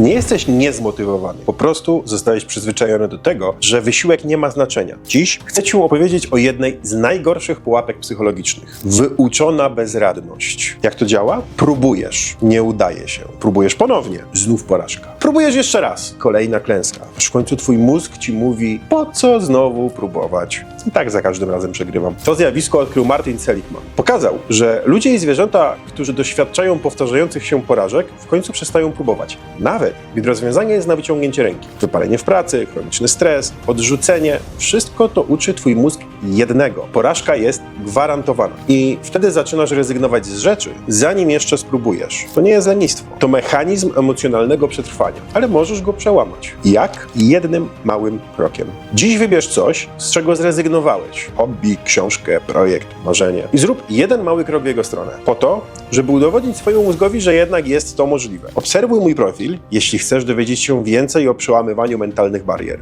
Nie jesteś niezmotywowany, po prostu zostałeś przyzwyczajony do tego, że wysiłek nie ma znaczenia. Dziś chcę Ci opowiedzieć o jednej z najgorszych pułapek psychologicznych. Wyuczona bezradność. Jak to działa? Próbujesz, nie udaje się. Próbujesz ponownie, znów porażka. Próbujesz jeszcze raz, kolejna klęska. Aż w końcu Twój mózg Ci mówi, po co znowu próbować? I tak za każdym razem przegrywam. To zjawisko odkrył Martin Seligman. Pokazał, że ludzie i zwierzęta, którzy doświadczają powtarzających się porażek, w końcu przestają próbować. Nawet gdy rozwiązanie jest na wyciągnięcie ręki. Wypalenie w pracy, chroniczny stres, odrzucenie, wszystko to uczy Twój mózg jednego. Porażka jest gwarantowana. I wtedy zaczynasz rezygnować z rzeczy, zanim jeszcze spróbujesz. To nie jest lenistwo. To mechanizm emocjonalnego przetrwania, ale możesz go przełamać. Jak? Jednym małym krokiem. Dziś wybierz coś, z czego zrezygnowałeś. Hobby, książkę, projekt, marzenie. I zrób jeden mały krok w jego stronę. Po to, żeby udowodnić swojemu mózgowi, że jednak jest to możliwe. Obserwuj mój profil, jeśli chcesz dowiedzieć się więcej o przełamywaniu mentalnych barier.